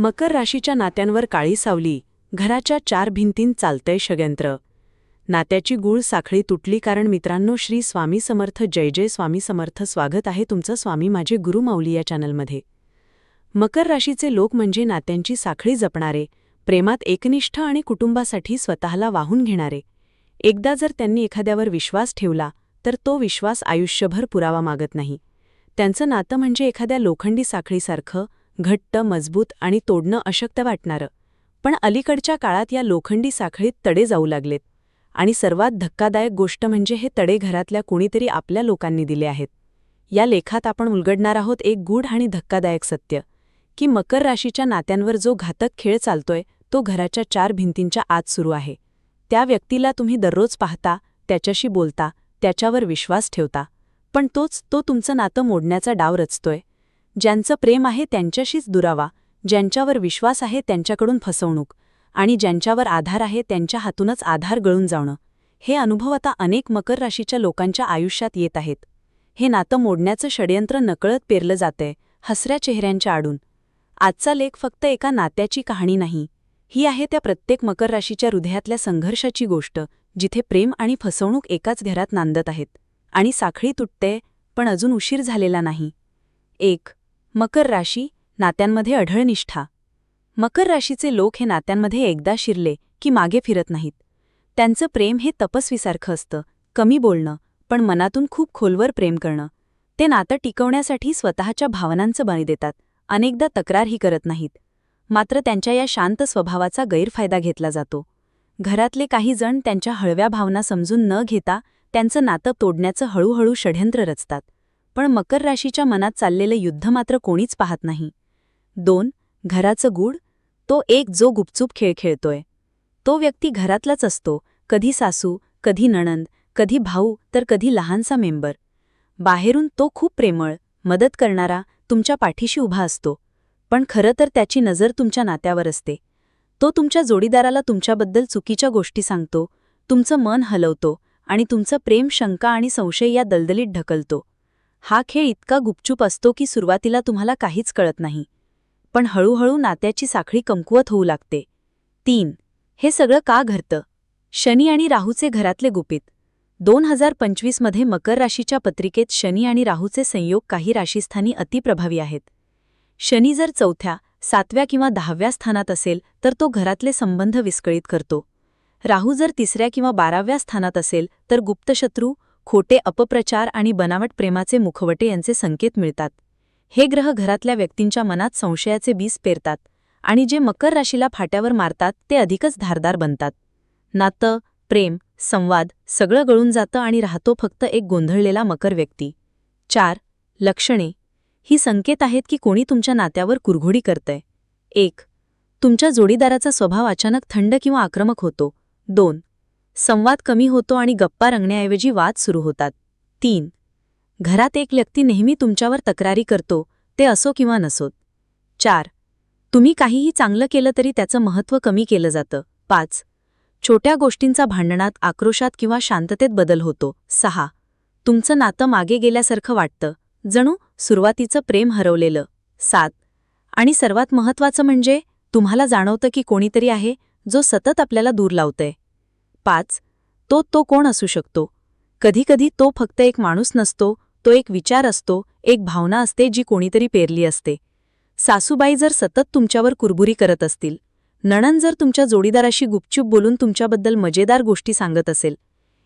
मकर राशीच्या नात्यांवर काळी सावली घराच्या चार भिंतींत चालतंय षड्यंत्र. नात्याची गूळ साखळी तुटली कारण मित्रांनो श्री स्वामी समर्थ जय जय स्वामी समर्थ स्वागत आहे तुमचं स्वामी माझे गुरु माऊली या चॅनलमध्ये. मकर राशीचे लोक म्हणजे नात्यांची साखळी जपणारे प्रेमात एकनिष्ठ आणि कुटुंबासाठी स्वतःला वाहून घेणारे. एकदा जर त्यांनी एखाद्यावर विश्वास ठेवला तर तो विश्वास आयुष्यभर पुरावा मागत नाही. त्यांचं नातं म्हणजे एखाद्या लोखंडी साखळीसारखं घट्ट मजबूत आणि तोडणं अशक्त वाटणारं. पण अलीकडच्या काळात या लोखंडी साखळीत तडे जाऊ लागलेत. आणि सर्वात धक्कादायक गोष्ट म्हणजे हे तडे घरातल्या कुणीतरी आपल्या लोकांनी दिले आहेत. या लेखात आपण उलगडणार आहोत एक गूढ आणि धक्कादायक सत्य की मकर राशीच्या नात्यांवर जो घातक खेळ चालतोय तो घराच्या चार भिंतींच्या आत सुरू आहे. त्या व्यक्तीला तुम्ही दररोज पाहता त्याच्याशी बोलता त्याच्यावर विश्वास ठेवता. पण तोच तो तुमचं नातं मोडण्याचा डाव रचतोय. ज्यांचं प्रेम आहे त्यांच्याशीच दुरावा ज्यांच्यावर विश्वास आहे त्यांच्याकडून फसवणूक आणि ज्यांच्यावर आधार आहे त्यांच्या हातूनच आधार गळून जाणं. हे अनुभव आता अनेक मकर राशीच्या लोकांच्या आयुष्यात येत आहेत. हे नातं मोडण्याचं षड्यंत्र नकळत पेरलं जातंय हसऱ्या चेहऱ्यांच्या आडून. आजचा लेख फक्त एका नात्याची कहाणी नाही. ही आहे त्या प्रत्येक मकर राशीच्या हृदयातल्या संघर्षाची गोष्ट जिथे प्रेम आणि फसवणूक एकाच घरात नांदत आहेत. आणि साखळी तुटते पण अजून उशीर झालेला नाही. एक मकर राशी नात्यांमध्ये अढळ निष्ठा मकर राशीचे लोक हे नात्यांमध्ये एकदा शिरले की मागे फिरत नाहीत. त्यांचं प्रेम हे तपस्वीसारखं असतं कमी बोलणं पण मनातून खूप खोलवर प्रेम करणं. ते नातं टिकवण्यासाठी स्वतःच्या भावनांचं बळी देतात अनेकदा तक्रारही करत नाहीत. मात्र त्यांच्या या शांत स्वभावाचा गैरफायदा घेतला जातो. घरातले काही जण त्यांच्या हळव्या भावना समजून न घेता त्यांचं नातं तोडण्याचं हळूहळू षड्यंत्र रचतात. पण मकर राशीच्या मनात चाललेलं युद्ध मात्र कोणीच पाहत नाही. दोन घराचं गूढ तो एक जो गुपचूप खेळ खेळतोय. तो व्यक्ती घरातलाच असतो कधी सासू कधी नणंद कधी भाऊ तर कधी लहानसा मेंबर. बाहेरून तो खूप प्रेमळ मदत करणारा तुमच्या पाठीशी उभा असतो. पण खरं तर त्याची नजर तुमच्या नात्यावर असते. तो तुमच्या जोडीदाराला तुमच्याबद्दल चुकीच्या गोष्टी सांगतो तुमचं मन हलवतो आणि तुमचं प्रेम शंका आणि संशय या दलदलीत ढकलतो. हा खेळ इतका गुपचूप असतो की सुरुवातीला तुम्हाला काहीच कळत नाही. पण हळूहळू नात्याची साखळी कमकुवत होऊ लागते. तीन. हे सगळं का घडतं? शनी आणि राहूचे घरातले गुपित. दोन हजार पंचवीसमध्ये मकर राशीच्या पत्रिकेत शनी आणि राहूचे संयोग काही राशीस्थानी अतिप्रभावी आहेत. शनी जर चौथ्या सातव्या किंवा दहाव्या स्थानात असेल तर तो घरातले संबंध विस्कळीत करतो. राहू जर तिसऱ्या किंवा बाराव्या स्थानात असेल तर गुप्तशत्रू खोटे अपप्रचार आणि बनावट प्रेमाचे मुखवटे यांचे संकेत मिळतात. हे ग्रह घरातल्या व्यक्तींच्या मनात संशयाचे बीज पेरतात आणि जे मकर राशीला फाट्यावर मारतात ते अधिकच धारदार बनतात. नातं प्रेम संवाद सगळं गळून जातं आणि राहतो फक्त एक गोंधळलेला मकर व्यक्ती. चार लक्षणे. ही संकेत आहेत की कोणी तुमच्या नात्यावर कुरघोडी करतंय. एक तुमच्या जोडीदाराचा स्वभाव अचानक थंड किंवा आक्रमक होतो. दोन संवाद कमी होतो आणि गप्पा रंगण्याऐवजी वाद सुरू होतात. तीन. घरात एक व्यक्ती नेहमी तुमच्यावर तक्रारी करतो ते असो किंवा नसोत. चार. तुम्ही काहीही चांगलं केलं तरी त्याचं महत्त्व कमी केलं जातं. पाच. छोट्या गोष्टींचा भांडणात आक्रोशात किंवा शांततेत बदल होतो. सहा. तुमचं नातं मागे गेल्यासारखं वाटतं. जणू सुरुवातीचं प्रेम हरवलेलं. सात. आणि सर्वात महत्त्वाचं म्हणजे तुम्हाला जाणवतं की कोणीतरी आहे जो सतत आपल्याला दूर लावतंय. पाच तो तो कोण असू शकतो? कधीकधी तो फक्त एक माणूस नसतो तो एक विचार असतो एक भावना असते जी कोणीतरी पेरली असते. सासूबाई जर सतत तुमच्यावर कुरबुरी करत असतील नणन जर तुमच्या जोडीदाराशी गुपचूप बोलून तुमच्याबद्दल मजेदार गोष्टी सांगत असेल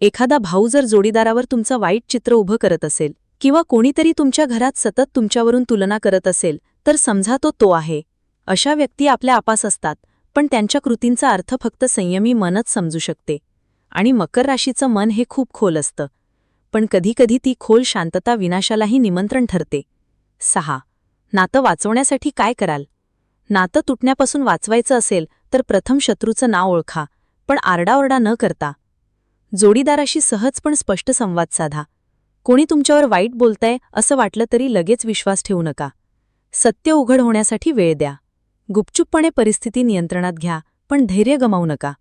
एखादा भाऊ जर जोडीदारावर तुमचं वाईट चित्र उभं करत असेल किंवा कोणीतरी तुमच्या घरात सतत तुमच्यावरून तुलना करत असेल तर समजा तो तो आहे. अशा व्यक्ती आपल्या आपास असतात. पण त्यांच्या कृतींचा अर्थ फक्त संयमी मनच समजू शकते. आणि मकर राशीचं मन हे खूप खोल असतं. पण कधीकधी ती खोल शांतता विनाशालाही निमंत्रण ठरते. सहा. नातं वाचवण्यासाठी काय कराल? नातं तुटण्यापासून वाचवायचं असेल तर प्रथम शत्रूचं नाव ओळखा पण आरडाओरडा न करता. जोडीदाराशी सहज पण स्पष्ट संवाद साधा. कोणी तुमच्यावर वाईट बोलतंय असं वाटलं तरी लगेच विश्वास ठेवू नका. सत्य उघड होण्यासाठी वेळ द्या. गुपचूपपणे परिस्थिती नियंत्रणात घ्या पण धैर्य गमावू नका.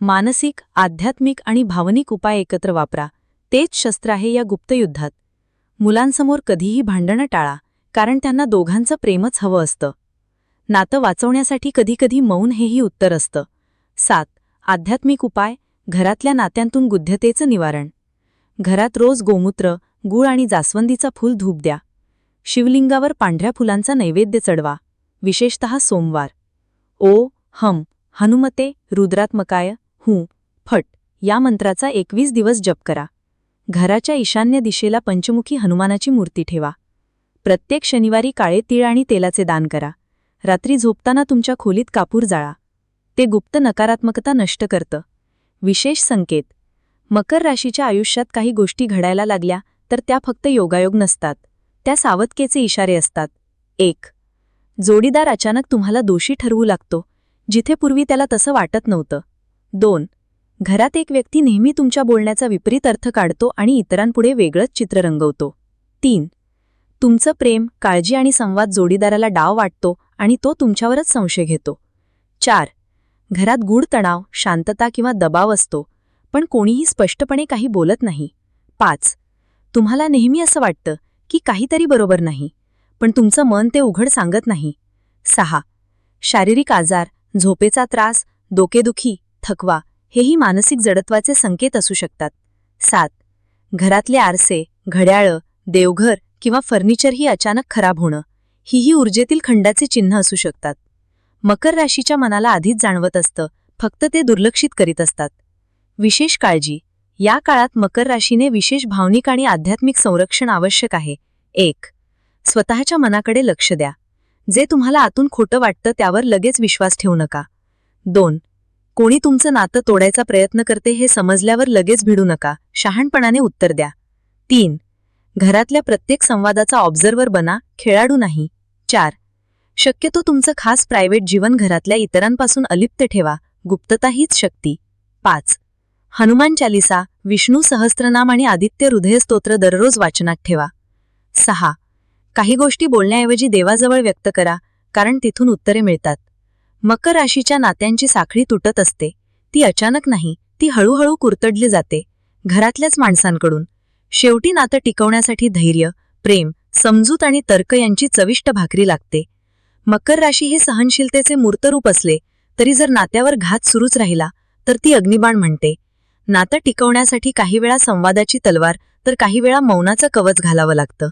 मानसिक आध्यात्मिक आणि भावनिक उपाय एकत्र वापरा. तेच शस्त्र आहे या गुप्तयुद्धात मुलांसमोर कधीही भांडणं टाळा कारण त्यांना दोघांचं प्रेमच हवं असतं. नातं वाचवण्यासाठी कधीकधी मौन हेही उत्तर असतं. सात आध्यात्मिक उपाय घरातल्या नात्यांतून गुध्यतेचं निवारण. घरात रोज गोमूत्र गूळ आणि जास्वंदीचा फूल धूप द्या. शिवलिंगावर पांढऱ्या फुलांचा नैवेद्य चढवा. विशेषतः सोमवार. ओ हम हनुमते रुद्रात्मकाय हूं फट या मंत्राचा एकवीस दिवस जप करा. घराच्या ईशान्य दिशेला पंचमुखी हनुमानाची मूर्ती ठेवा. प्रत्येक शनिवारी काळे तीळ आणि तेलाचे दान करा. रात्री झोपताना तुमच्या खोलीत कापूर जाळा. ते गुप्त नकारात्मकता नष्ट करतं. विशेष संकेत. मकर राशीच्या आयुष्यात काही गोष्टी घडायला लागल्या तर त्या फक्त योगायोग नसतात. त्या सावधकेचे इशारे असतात. एक जोडीदार अचानक तुम्हाला दोषी ठरवू लागतो. जिथे पूर्वी त्याला तसं वाटत नव्हतं. दोन. घरात एक व्यक्ती नेहमी तुमच्या बोलण्याचा विपरीत अर्थ काढतो आणि इतरांपुढे वेगळंच चित्र रंगवतो. तीन. तुमचं प्रेम काळजी आणि संवाद जोडीदाराला डाव वाटतो आणि तो तुमच्यावरच संशय घेतो. चार. घरात गूढ तणाव शांतता किंवा दबाव असतो पण कोणीही स्पष्टपणे काही बोलत नाही. पाच. तुम्हाला नेहमी असं वाटतं की काहीतरी बरोबर नाही. पण तुमचं मन ते उघड सांगत नाही. सहा. शारीरिक आजार झोपेचा त्रास डोकेदुखी थकवा हेही मानसिक जडत्वाचे संकेत असू शकतात. सात. घरातले आरसे घड्याळं देवघर किंवा फर्निचरही अचानक खराब होणं हीही ऊर्जेतील खंडाचे चिन्ह असू शकतात. मकर राशीच्या मनाला आधीच जाणवत असतं फक्त ते दुर्लक्षित करीत असतात. विशेष काळजी. या काळात मकर राशीने विशेष भावनिक आणि आध्यात्मिक संरक्षण आवश्यक आहे. एक. स्वतःच्या मनाकडे लक्ष द्या. जे तुम्हाला आतून खोटं वाटतं त्यावर लगेच विश्वास ठेवू नका. दोन कोणी तुमचं नातं तोडायचा प्रयत्न करते हे समजल्यावर लगेच भिडू नका. शहाणपणाने उत्तर द्या. तीन घरातल्या प्रत्येक संवादाचा ऑब्झर्वर बना खेळाडू नाही. चार शक्यतो तुमचं खास प्रायव्हेट जीवन घरातल्या इतरांपासून अलिप्त ठेवा. गुप्तता हीच शक्ती. पाच हनुमान चालिसा विष्णू सहस्त्रनाम आणि आदित्य हृदयस्तोत्र दररोज वाचनात ठेवा. सहा काही गोष्टी बोलण्याऐवजी देवाजवळ व्यक्त करा कारण तिथून उत्तरे मिळतात. मकर राशीच्या नात्यांची साखळी तुटत असते. ती अचानक नाही ती हळूहळू कुरतडली जाते घरातल्याच माणसांकडून. शेवटी नातं टिकवण्यासाठी धैर्य प्रेम समजूत आणि तर्क यांची चविष्ट भाकरी लागते. मकर राशी हे सहनशीलतेचे मूर्तरूप असले तरी जर नात्यावर घात सुरूच राहिला तर ती अग्निबाण म्हणते. नातं टिकवण्यासाठी काही वेळा संवादाची तलवार तर काही वेळा मौनाचं कवच घालावं लागतं.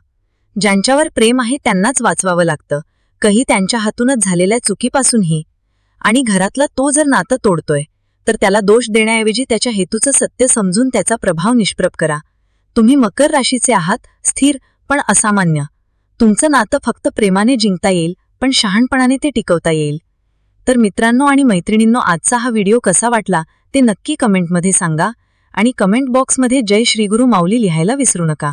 ज्यांच्यावर प्रेम आहे त्यांनाच वाचवावं लागतं. कही त्यांच्या हातूनच झालेल्या चुकीपासूनही. आणि घरातला तो जर नातं तोडतोय तर त्याला दोष देण्याऐवजी त्याच्या हेतूचं सत्य समजून त्याचा प्रभाव निष्प्रभ करा. तुम्ही मकर राशीचे आहात स्थिर पण असामान्य. तुमचं नातं फक्त प्रेमाने जिंकता येईल पण शहाणपणाने ते टिकवता येईल. तर मित्रांनो आणि मैत्रिणींनो आजचा हा व्हिडिओ कसा वाटला ते नक्की कमेंटमध्ये सांगा. आणि कमेंट बॉक्समध्ये जय श्रीगुरु माऊली लिहायला विसरू नका.